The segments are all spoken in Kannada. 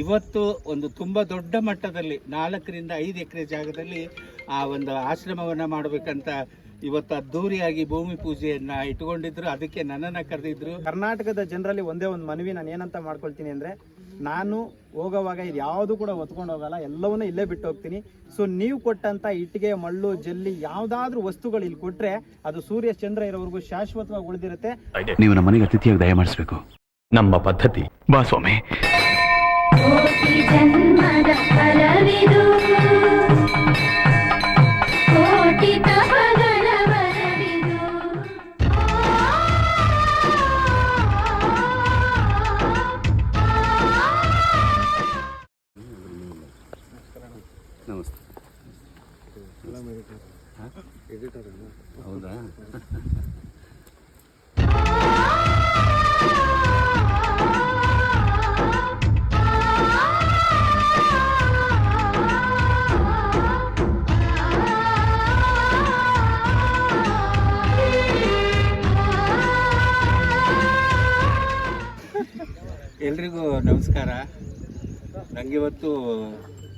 ಇವತ್ತು ಒಂದು ತುಂಬ ದೊಡ್ಡ ಮಟ್ಟದಲ್ಲಿ ನಾಲ್ಕರಿಂದ ಐದು ಎಕರೆ ಜಾಗದಲ್ಲಿ ಆ ಒಂದು ಆಶ್ರಮವನ್ನು ಮಾಡಬೇಕಂತ ಇವತ್ತು ಅದ್ದೂರಿಯಾಗಿ ಭೂಮಿ ಪೂಜೆಯನ್ನು ಇಟ್ಕೊಂಡಿದ್ರು ಅದಕ್ಕೆ ನನ್ನನ್ನ ಕರೆದಿದ್ರು. ಕರ್ನಾಟಕದ ಜನರಲ್ಲಿ ಒಂದೇ ಒಂದು ಮನವಿ ನಾನು ಏನಂತ ಮಾಡ್ಕೊಳ್ತೀನಿ ಅಂದ್ರೆ ನಾನು ಹೋಗೋವಾಗ ಇದು ಯಾವುದು ಕೂಡ ಹೊತ್ಕೊಂಡು ಹೋಗಲ್ಲ ಎಲ್ಲವನ್ನೂ ಇಲ್ಲೇ ಬಿಟ್ಟು ಹೋಗ್ತೀನಿ. ಸೊ ನೀವು ಕೊಟ್ಟಂತ ಇಟ್ಟಿಗೆ ಮಳ್ಳು ಜಲ್ಲಿ ಯಾವ್ದಾದ್ರೂ ವಸ್ತುಗಳು ಇಲ್ಲಿ ಕೊಟ್ರೆ ಅದು ಸೂರ್ಯ ಚಂದ್ರ ಇರೋವರೆಗೂ ಶಾಶ್ವತವಾಗಿ ಉಳಿದಿರುತ್ತೆ. ನೀವು ನಮ್ಮ ಮನೆಗೆ ಅತಿಥಿಯಾಗಿ ದಯಮಾಡಿಸ್ಬೇಕು. ನಮ್ಮ ಪದ್ಧತಿ. ಬಾ ಸ್ವಾಮಿ. ಜನ್ಮದ ಫಲವಿದು ಕೋಟಿ ತಪಗಳ ನಮಸ್ಕಾರ. ನನಗೆ ಇವತ್ತು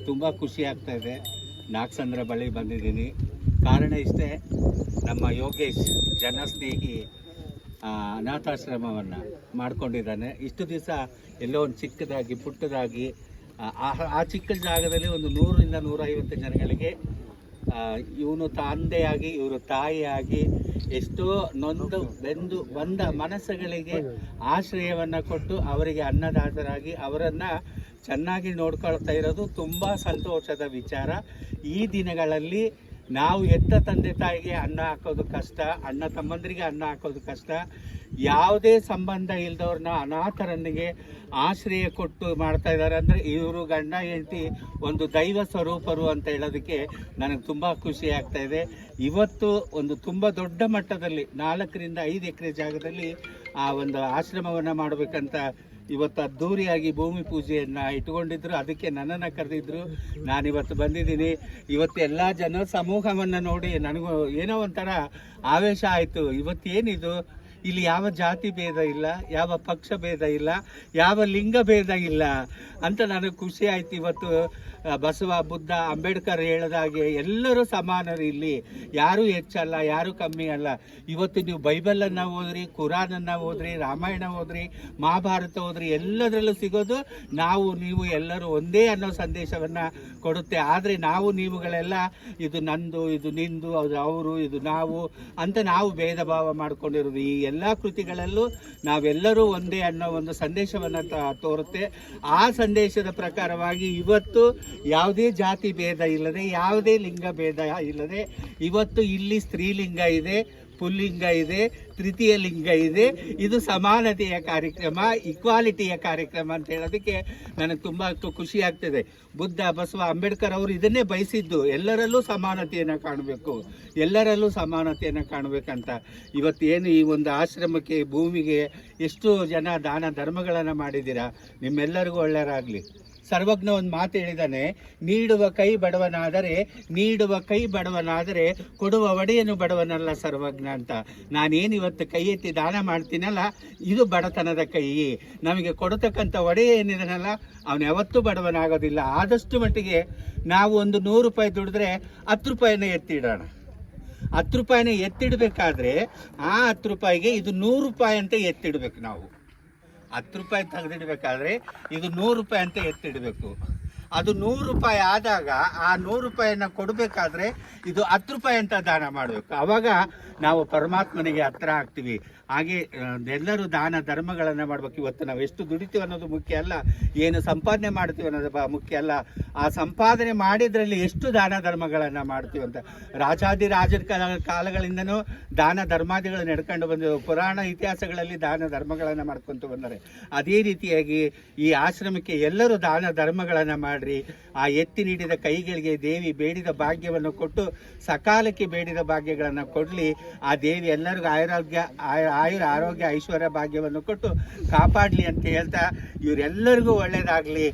ತುಂಬ ಖುಷಿ ಆಗ್ತಾ ಇದೆ. ನಾಗಸಂದ್ರ ಬಳಿ ಬಂದಿದ್ದೀನಿ. ಕಾರಣ ಇಷ್ಟೇ, ನಮ್ಮ ಯೋಗೇಶ್ ಜನಸ್ನೇಹಿ ಅನಾಥಾಶ್ರಮವನ್ನು ಮಾಡಿಕೊಂಡಿದ್ದಾನೆ. ಇಷ್ಟು ದಿವಸ ಎಲ್ಲೋ ಒಂದು ಚಿಕ್ಕದಾಗಿ, ಪುಟ್ಟದಾಗಿ ಆ ಚಿಕ್ಕ ಜಾಗದಲ್ಲಿ ಒಂದು ನೂರರಿಂದ ನೂರೈವತ್ತು ಜನಗಳಿಗೆ ಇವನು ತಂದೆಯಾಗಿ, ಇವರು ತಾಯಿಯಾಗಿ ಎಷ್ಟೋ ನೊಂದು ಬೆಂದು ಬಂದ ಮನಸ್ಸುಗಳಿಗೆ ಆಶ್ರಯವನ್ನು ಕೊಟ್ಟು ಅವರಿಗೆ ಅನ್ನದಾತರಾಗಿ ಅವರನ್ನು ಚೆನ್ನಾಗಿ ನೋಡ್ಕೊಳ್ತಾ ಇರೋದು ತುಂಬ ಸಂತೋಷದ ವಿಚಾರ. ಈ ದಿನಗಳಲ್ಲಿ ನಾವು ಎತ್ತ ತಂದೆ ತಾಯಿಗೆ ಅನ್ನ ಹಾಕೋದು ಕಷ್ಟ, ಅಣ್ಣ ತಮ್ಮಂದರಿಗೆ ಅನ್ನ ಹಾಕೋದು ಕಷ್ಟ. ಯಾವುದೇ ಸಂಬಂಧ ಇಲ್ದವ್ರನ್ನ ಅನಾಥರನ್ನಿಗೆ ಆಶ್ರಯ ಕೊಟ್ಟು ಮಾಡ್ತಾ ಇದ್ದಾರೆ. ಅಂದರೆ ಇವರು ಗಂಡ, ಹೆಂಡತಿ ಒಂದು ದೈವ ಸ್ವರೂಪರು ಅಂತ ಹೇಳೋದಕ್ಕೆ ನನಗೆ ತುಂಬ ಖುಷಿ ಆಗ್ತಾ ಇದೆ. ಇವತ್ತು ಒಂದು ತುಂಬ ದೊಡ್ಡ ಮಟ್ಟದಲ್ಲಿ ನಾಲ್ಕರಿಂದ ಐದು ಎಕರೆ ಜಾಗದಲ್ಲಿ ಆ ಒಂದು ಆಶ್ರಮವನ್ನು ಮಾಡಬೇಕಂತ ಇವತ್ತು ಅದ್ಧೂರಿಯಾಗಿ ಭೂಮಿ ಪೂಜೆಯನ್ನು ಇಟ್ಕೊಂಡಿದ್ರು ಅದಕ್ಕೆ ನನ್ನನ್ನು ಕರೆದಿದ್ರು. ನಾನಿವತ್ತು ಬಂದಿದ್ದೀನಿ. ಇವತ್ತು ಎಲ್ಲ ಜನ ಸಮೂಹವನ್ನು ನೋಡಿ ನನಗೂ ಏನೋ ಒಂಥರ ಆವೇಶ ಆಯಿತು. ಇವತ್ತೇನಿದು? ಇಲ್ಲಿ ಯಾವ ಜಾತಿ ಭೇದ ಇಲ್ಲ, ಯಾವ ಪಕ್ಷ ಭೇದ ಇಲ್ಲ, ಯಾವ ಲಿಂಗ ಭೇದ ಇಲ್ಲ ಅಂತ ನನಗೆ ಖುಷಿ ಆಯ್ತು. ಇವತ್ತು ಬಸವ, ಬುದ್ಧ, ಅಂಬೇಡ್ಕರ್ ಹೇಳಿದಾಗೆ ಎಲ್ಲರೂ ಸಮಾನರು ಇಲ್ಲಿ. ಯಾರೂ ಹೆಚ್ಚಲ್ಲ, ಯಾರೂ ಕಮ್ಮಿ ಅಲ್ಲ. ಇವತ್ತು ನೀವು ಬೈಬಲನ್ನು ಓದ್ರಿ ಕುರಾನನ್ನು ಓದ್ರಿ, ರಾಮಾಯಣ ಓದ್ರಿ, ಮಹಾಭಾರತ ಓದ್ರಿ, ಎಲ್ಲದರಲ್ಲೂ ಸಿಗೋದು ನಾವು, ನೀವು ಎಲ್ಲರೂ ಒಂದೇ ಅನ್ನೋ ಸಂದೇಶವನ್ನು ಕೊಡುತ್ತೆ. ಆದರೆ ನಾವು ನೀವುಗಳೆಲ್ಲ, ಇದು ನಂದು, ಇದು ನಿಂದು, ಅದು ಅವರು, ಇದು ನಾವು ಅಂತ ನಾವು ಭೇದ ಭಾವ ಮಾಡ್ಕೊಂಡಿರೋದು. ಈ ಎಲ್ಲ ಕೃತಿಗಳಲ್ಲೂ ನಾವೆಲ್ಲರೂ ಒಂದೇ ಅನ್ನೋ ಒಂದು ಸಂದೇಶವನ್ನು ತೋರುತ್ತೆ. ಆ ಸಂದೇಶದ ಪ್ರಕಾರವಾಗಿ ಇವತ್ತು ಯಾವುದೇ ಜಾತಿ ಭೇದ ಇಲ್ಲದೆ, ಯಾವುದೇ ಲಿಂಗ ಭೇದ ಇಲ್ಲದೆ ಇವತ್ತು ಇಲ್ಲಿ ಸ್ತ್ರೀಲಿಂಗ ಇದೆ. ಪುಲ್ಲಿಂಗ ಇದೆ, ತೃತೀಯ ಲಿಂಗ ಇದೆ. ಇದು ಸಮಾನತೆಯ ಕಾರ್ಯಕ್ರಮ ಇಕ್ವಾಲಿಟಿಯ ಕಾರ್ಯಕ್ರಮ ಅಂತ ಹೇಳೋದಕ್ಕೆ ನನಗೆ ತುಂಬ ಖುಷಿ ಆಗ್ತದೆ. ಬುದ್ಧ, ಬಸವ, ಅಂಬೇಡ್ಕರ್ ಅವರು ಇದನ್ನೇ ಬಯಸಿದ್ದು. ಎಲ್ಲರಲ್ಲೂ ಸಮಾನತೆಯನ್ನು ಕಾಣಬೇಕು. ಎಲ್ಲರಲ್ಲೂ ಸಮಾನತೆಯನ್ನು ಕಾಣಬೇಕಂತ. ಇವತ್ತೇನು ಈ ಒಂದು ಆಶ್ರಮಕ್ಕೆ, ಭೂಮಿಗೆ ಎಷ್ಟು ಜನ ದಾನ ಧರ್ಮಗಳನ್ನು ಮಾಡಿದ್ದೀರಾ? ನಿಮ್ಮೆಲ್ಲರಿಗೂ ಒಳ್ಳೆಯರಾಗಲಿ ಸರ್ವಜ್ಞ ಒಂದು ಮಾತು ಹೇಳಿದಾನೆ, ನೀಡುವ ಕೈ ಬಡವನಾದರೆ, ನೀಡುವ ಕೈ ಬಡವನಾದರೆ ಕೊಡುವ ಒಡೆಯನು ಬಡವನಲ್ಲ ಸರ್ವಜ್ಞ ಅಂತ. ನಾನೇನು ಇವತ್ತು ಕೈ ಎತ್ತಿ ದಾನ ಮಾಡ್ತೀನಲ್ಲ, ಇದು ಬಡತನದ ಕೈ. ನಮಗೆ ಕೊಡತಕ್ಕಂಥ ಒಡೆಯ ಏನಿದನಲ್ಲ, ಅವನು ಯಾವತ್ತೂ ಬಡವನಾಗೋದಿಲ್ಲ. ಆದಷ್ಟು ಮಟ್ಟಿಗೆ ನಾವು ಒಂದು ನೂರು ರೂಪಾಯಿ ದುಡಿದ್ರೆ ಹತ್ತು ರೂಪಾಯಿನ ಎತ್ತಿಡೋಣ. ಹತ್ತು ರೂಪಾಯಿನ ಎತ್ತಿಡಬೇಕಾದ್ರೆ ಆ ಹತ್ತು ರೂಪಾಯಿಗೆ ಇದು ನೂರು ರೂಪಾಯಿ ಅಂತ ಎತ್ತಿಡ್ಬೇಕು ನಾವು. ಹತ್ತು ರೂಪಾಯಿ ತೆಗೆದಿಡಬೇಕಾದ್ರೆ ಇದು ನೂರು ರೂಪಾಯಿ ಅಂತ ಎತ್ತಿಡಬೇಕು. ಅದು ನೂರು ರೂಪಾಯಿ ಆದಾಗ ಆ ನೂರು ರೂಪಾಯಿಯನ್ನು ಕೊಡಬೇಕಾದ್ರೆ ಇದು ಹತ್ತು ರೂಪಾಯಿ ಅಂತ ದಾನ ಮಾಡಬೇಕು. ಆವಾಗ ನಾವು ಪರಮಾತ್ಮನಿಗೆ ಹತ್ರ ಆಗ್ತೀವಿ. ಹಾಗೆ ಎಲ್ಲರೂ ದಾನ ಧರ್ಮಗಳನ್ನು ಮಾಡ್ಬೇಕು. ಇವತ್ತು ನಾವು ಎಷ್ಟು ದುಡಿತೀವಿ ಅನ್ನೋದು ಮುಖ್ಯ ಅಲ್ಲ, ಏನು ಸಂಪಾದನೆ ಮಾಡ್ತೀವಿ ಅನ್ನೋದು ಮುಖ್ಯ ಅಲ್ಲ. ಆ ಸಂಪಾದನೆ ಮಾಡಿದ್ರಲ್ಲಿ ಎಷ್ಟು ದಾನ ಧರ್ಮಗಳನ್ನು ಮಾಡ್ತೀವಿ ಅಂತ. ರಾಜಾದಿರಾಜರ ಕಾಲ, ಕಾಲಗಳಿಂದನೂ ದಾನ ಧರ್ಮಾದಿಗಳು ನಡ್ಕೊಂಡು ಬಂದಿವೆ ಪುರಾಣ ಇತಿಹಾಸಗಳಲ್ಲಿ ದಾನ ಧರ್ಮಗಳನ್ನು ಮಾಡ್ಕೊತ ಬಂದರೆ, ಅದೇ ರೀತಿಯಾಗಿ ಈ ಆಶ್ರಮಕ್ಕೆ ಎಲ್ಲರೂ ದಾನ ಧರ್ಮಗಳನ್ನು ಮಾಡ್ರಿ. ಆ ಎತ್ತಿ ನೀಡಿದ ಕೈಗಳಿಗೆ ದೇವಿ ಬೇಡಿದ ಭಾಗ್ಯವನ್ನು ಕೊಟ್ಟು, ಸಕಾಲಕ್ಕೆ ಬೇಡಿದ ಭಾಗ್ಯಗಳನ್ನು ಕೊಡಲಿ. ಆ ದೇವಿ ಎಲ್ಲರಿಗೂ ಆಯುರೋಗ್ಯ, ಆಯು ಆಯುರ ಆರೋಗ್ಯ ಐಶ್ವರ್ಯ ಭಾಗ್ಯವನ್ನು ಕೊಟ್ಟು ಕಾಪಾಡಲಿ ಅಂತ ಹೇಳ್ತಾ ಇವರೆಲ್ಲರಿಗೂ ಒಳ್ಳೆಯದಾಗಲಿ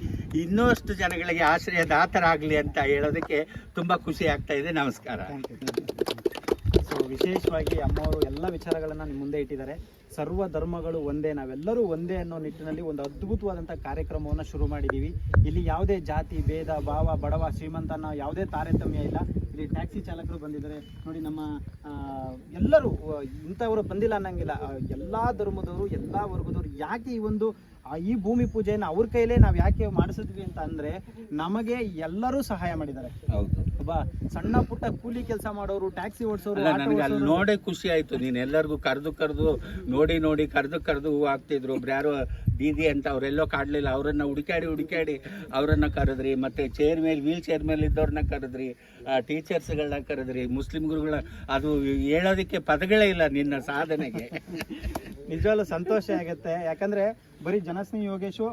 ಇನ್ನಷ್ಟು ಜನಗಳಿಗೆ ಆಶ್ರಯ ದಾತರಾಗಲಿ ಅಂತ ಹೇಳೋದಕ್ಕೆ ತುಂಬ ಖುಷಿ ಆಗ್ತಾ ಇದೆ. ನಮಸ್ಕಾರ. ಸೊ ವಿಶೇಷವಾಗಿ ಅಮ್ಮವರು ಎಲ್ಲ ವಿಚಾರಗಳನ್ನು ನಿಮ್ಮ ಮುಂದೆ ಇಟ್ಟಿದ್ದಾರೆ. ಸರ್ವ ಧರ್ಮಗಳು ಒಂದೇ, ನಾವೆಲ್ಲರೂ ಒಂದೇ ಅನ್ನೋ ನಿಟ್ಟಿನಲ್ಲಿ ಒಂದು ಅದ್ಭುತವಾದಂಥ ಕಾರ್ಯಕ್ರಮವನ್ನು ಶುರು ಮಾಡಿದ್ದೀವಿ ಇಲ್ಲಿ ಯಾವುದೇ ಜಾತಿ, ಭೇದ, ಭಾವ, ಬಡವ ಶ್ರೀಮಂತ ಅನ್ನೋ ಯಾವುದೇ ತಾರತಮ್ಯ ಇಲ್ಲ. ಟ್ಯಾಕ್ಸಿ ಚಾಲಕರು ಬಂದಿದ್ದಾರೆ. ನೋಡಿ ನಮ್ಮ ಎಲ್ಲರೂ ಇಂಥವರು ಬಂದಿಲ್ಲ ಅನ್ನಂಗಿಲ್ಲ. ಎಲ್ಲ ಧರ್ಮದವರು, ಎಲ್ಲ ವರ್ಗದವರು ಯಾಕೆ ಈ ಒಂದು ಈ ಭೂಮಿ ಪೂಜೆಯನ್ನು ಅವ್ರ ಕೈಲೇ ನಾವು ಯಾಕೆ ಮಾಡಿಸಿದ್ವಿ ಅಂತ ಅಂದ್ರೆ ನಮಗೆ ಎಲ್ಲರೂ ಸಹಾಯ ಮಾಡಿದ್ದಾರೆ. ಒಬ್ಬ ಸಣ್ಣ ಪುಟ್ಟ ಕೂಲಿ ಕೆಲಸ ಮಾಡೋರು ಟ್ಯಾಕ್ಸಿ ಓಡಿಸೋರು ನೋಡಿ ನನಗೆ ಅಲ್ಲಿ ನೋಡೇ ಖುಷಿ ಆಯ್ತು. ನೀನ್ ಎಲ್ಲರಿಗೂ ಕರೆದು ಕರೆದು ನೋಡಿ ನೋಡಿ ಕರೆದು ಕರೆದು ಹೂ ಹಾಕ್ತಿದ್ರು. ಒಬ್ರು ಯಾರೋ ದೀದಿ ಅಂತ ಅವರೆಲ್ಲೋ ಕಾಡ್ಲಿಲ್ಲ. ಅವರನ್ನ ಹುಡುಕಾಡಿ ಹುಡುಕಾಡಿ ಅವರನ್ನ ಕರೆದ್ರಿ. ಮತ್ತೆ ಚೇರ್ ಮೇಲೆ ವೀಲ್ ಚೇರ್ ಮೇಲೆ ಇದ್ದವ್ರನ್ನ ಕರೆದ್ರಿ. ಟೀಚರ್ಸ್ಗಳನ್ನ ಕರೆದ್ರಿ. ಮುಸ್ಲಿಂ ಗುರುಗಳ ಅದು ಹೇಳೋದಕ್ಕೆ ಪದಗಳೇ ಇಲ್ಲ ನಿನ್ನ ಸಾಧನೆಗೆ. ನಿಜವಾಗ್ಲೂ ಸಂತೋಷ ಆಗುತ್ತೆ. ಯಾಕಂದ್ರೆ ಬರೀ ಜನಸ್ನೇಹಿ ಯೋಗೇಶು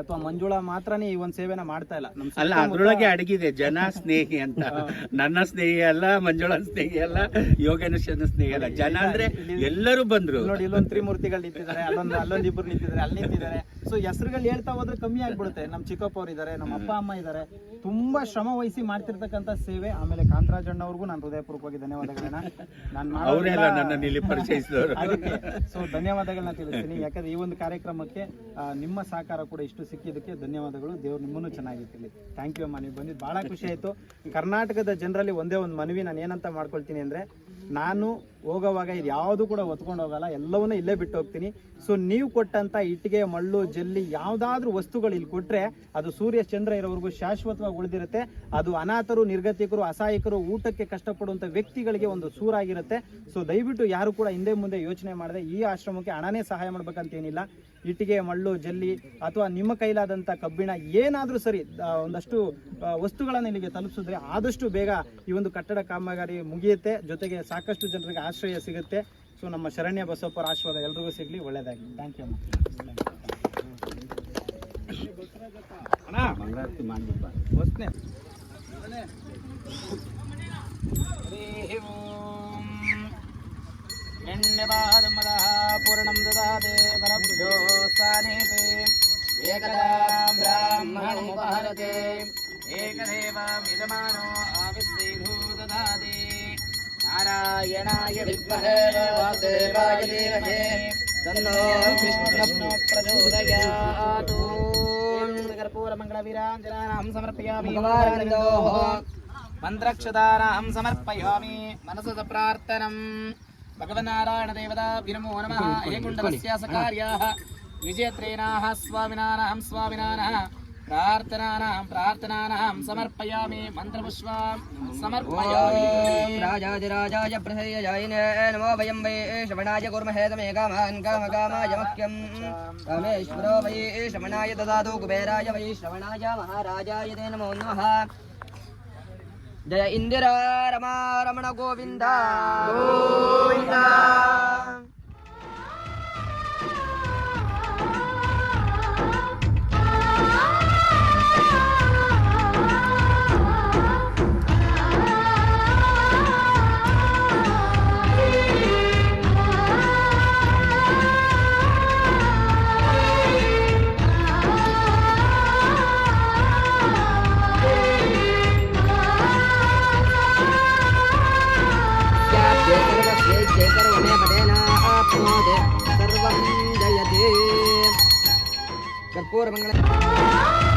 ಅಥವಾ ಮಂಜುಳಾ ಮಾತ್ರನೇ ಈ ಒಂದ್ ಸೇವೆನ ಮಾಡ್ತಾ ಇಲ್ಲ. ನಮ್ಮ ಅಲ್ಲ ಅದ್ರೊಳಗೆ ಅಡಗಿದೆ ಜನ ಸ್ನೇಹಿ ಅಂತ. ನನ್ನ ಸ್ನೇಹಿ ಅಲ್ಲ ಮಂಜುಳಾ ಸ್ನೇಹಿ ಅಲ್ಲ ಯೋಗೇಶ್ವರನ ಸ್ನೇಹಿ ಅಲ್ಲ. ಜನ ಅಂದ್ರೆ ಎಲ್ಲರೂ ಬಂದ್ರು. ನೋಡಿ ಇಲ್ಲೊಂದು ತ್ರಿಮೂರ್ತಿಗಳು ನಿಂತಿದ್ದಾರೆ ಅಲ್ಲೊಂದು ಅಲ್ಲೊಂದು ಇಬ್ರು ನಿಂತಿದ್ದಾರೆ ಅಲ್ಲಿ ನಿಂತಿದ್ದಾರೆ. ಸೊ ಹೆಸರುಗಳು ಹೇಳ್ತಾ ಹೋದ್ರೆ ಕಮ್ಮಿ ಆಗ್ಬಿಡುತ್ತೆ. ನಮ್ಮ ಚಿಕ್ಕಪ್ಪ ಅವ್ರು ಇದ್ದಾರೆ ನಮ್ಮ ಅಪ್ಪ ಅಮ್ಮ ಇದ್ದಾರೆ ತುಂಬಾ ಶ್ರಮ ವಹಿಸಿ ಮಾಡ್ತಿರ್ತಕ್ಕಂಥ ಸೇವೆ. ಆಮೇಲೆ ಕಾಂತರಾಜಣ್ಣ ಅವ್ರಿಗೂ ನಾನು ಹೃದಯಪೂರ್ವಕವಾಗಿ ಧನ್ಯವಾದಗಳನ್ನ. ನಾನು ಇಲ್ಲಿ ಪರಿಚಯಿಸಿದವರು. ಅದಕ್ಕೆ ಸೊ ಧನ್ಯವಾದಗಳನ್ನ ತಿಳಿಸ್ತೀನಿ. ಯಾಕಂದ್ರೆ ಈ ಒಂದು ಕಾರ್ಯಕ್ರಮಕ್ಕೆ ನಿಮ್ಮ ಸಹಕಾರ ಕೂಡ ಇಷ್ಟು ಸಿಕ್ಕಿದ್ದಕ್ಕೆ ಧನ್ಯವಾದಗಳು. ದೇವ್ರು ನಿಮ್ಮನ್ನು ಚೆನ್ನಾಗಿರ್ತಿರ್ಲಿ ಥ್ಯಾಂಕ್ ಯು ಅಮ್ಮ, ನೀವು ಬಂದಿದ್ದು ಭಾಳ ಖುಷಿ ಆಯಿತು. ಕರ್ನಾಟಕದ ಜನರಲ್ಲಿ ಒಂದೇ ಒಂದು ಮನವಿ ನಾನು ಏನಂತ ಮಾಡ್ಕೊಳ್ತೀನಿ ಅಂದರೆ, ನಾನು ಹೋಗೋವಾಗ ಇದು ಯಾವುದು ಕೂಡ ಹೊತ್ಕೊಂಡು ಹೋಗಲ್ಲ, ಎಲ್ಲವನ್ನೂ ಇಲ್ಲೇ ಬಿಟ್ಟು ಹೋಗ್ತೀನಿ. ಸೊ ನೀವು ಕೊಟ್ಟಂತ ಇಟ್ಟಿಗೆ ಮಳ್ಳು, ಜಲ್ಲಿ ಯಾವ್ದಾದ್ರು ವಸ್ತುಗಳು ಇಲ್ಲಿ ಕೊಟ್ರೆ ಅದು ಸೂರ್ಯ ಚಂದ್ರ ಇರೋವರೆಗೂ ಶಾಶ್ವತವಾಗಿ ಉಳಿದಿರುತ್ತೆ. ಅದು ಅನಾಥರು, ನಿರ್ಗತಿಕರು, ಅಸಹಾಯಕರು, ಊಟಕ್ಕೆ ಕಷ್ಟಪಡುವಂತ ವ್ಯಕ್ತಿಗಳಿಗೆ ಒಂದು ಸೂರಾಗಿರುತ್ತೆ. ಸೊ ದಯವಿಟ್ಟು ಯಾರು ಕೂಡ ಹಿಂದೆ ಮುಂದೆ ಯೋಚನೆ ಮಾಡದೆ ಈ ಆಶ್ರಮಕ್ಕೆ ಹಣನೇ ಸಹಾಯ ಮಾಡ್ಬೇಕಂತ ಏನಿಲ್ಲ. ಇಟ್ಟಿಗೆ ಮಳ್ಳು, ಜಲ್ಲಿ ಅಥವಾ ನಿಮ್ಮ ಕೈಲಾದಂತ ಕಬ್ಬಿಣ ಏನಾದರೂ ಸರಿ ಒಂದಷ್ಟು ವಸ್ತುಗಳನ್ನ ಇಲ್ಲಿಗೆ ತಲುಪಿಸಿದ್ರೆ ಆದಷ್ಟು ಬೇಗ ಈ ಒಂದು ಕಟ್ಟಡ ಕಾಮಗಾರಿ ಮುಗಿಯುತ್ತೆ. ಜೊತೆಗೆ ಸಾಕಷ್ಟು ಜನರಿಗೆ ಆಶ್ರಯ ಸಿಗುತ್ತೆ. ಸೊ ನಮ್ಮ ಶರಣ್ಯ ಬಸವಪ್ಪರ ಆಶೀರ್ವಾದ ಎಲ್ಲರಿಗೂ ಸಿಗಲಿ. ಒಳ್ಳೆಯದಾಗಲಿ ಥ್ಯಾಂಕ್ ಯು ಪೂರ್ಣಂ ದದಾದೆ ಪರಭ್ಯೋ ಸ್ಥಾನೇತೆ ಏಕದಾ ಬ್ರಾಹ್ಮಣೋಪಹರತೆ ಏಕದೇವ ಯಜಮಾನೋ ಆವಿಸ್ಸೇಧೋ ದದಾದೆ నారాయణాయ విద్మహే వాసుదేవాయ దేవహే తన్నో విష్ణు ప్రచోదయాతు కర్పూరమంగళవీరాంజనానాం సమర్పయామి మంత్రక్షుతానాం సమర్పయామి మనసు ప్రార్థనం భగవన్నారాయణ దేవతా వినమో నమ ఏ గుండలస్య సకార్యాః విజయత్రేణాః స్వామినానాం స్వామినానాం ప్రార్థనానాం ప్రార్థనానాం సమర్పయామి మంత్రపుష్పాం సమర్పయామి. రాజాదిరాజాయ ప్రసయ్యజాయినే నమో వయం వై శ్రవణాయ కుర్మహే తమే కామాన్ కామ కామాయ మఖ్యం. రామేశ్వరో వై శ్రవణాయ దదాతు కుబేరాయ వై శ్రవణాయ మహారాజాయ తే నమో నమః. జయ ఇందిరా రమా రమణ గోవింద. గోవింద. கூரமங்கலம்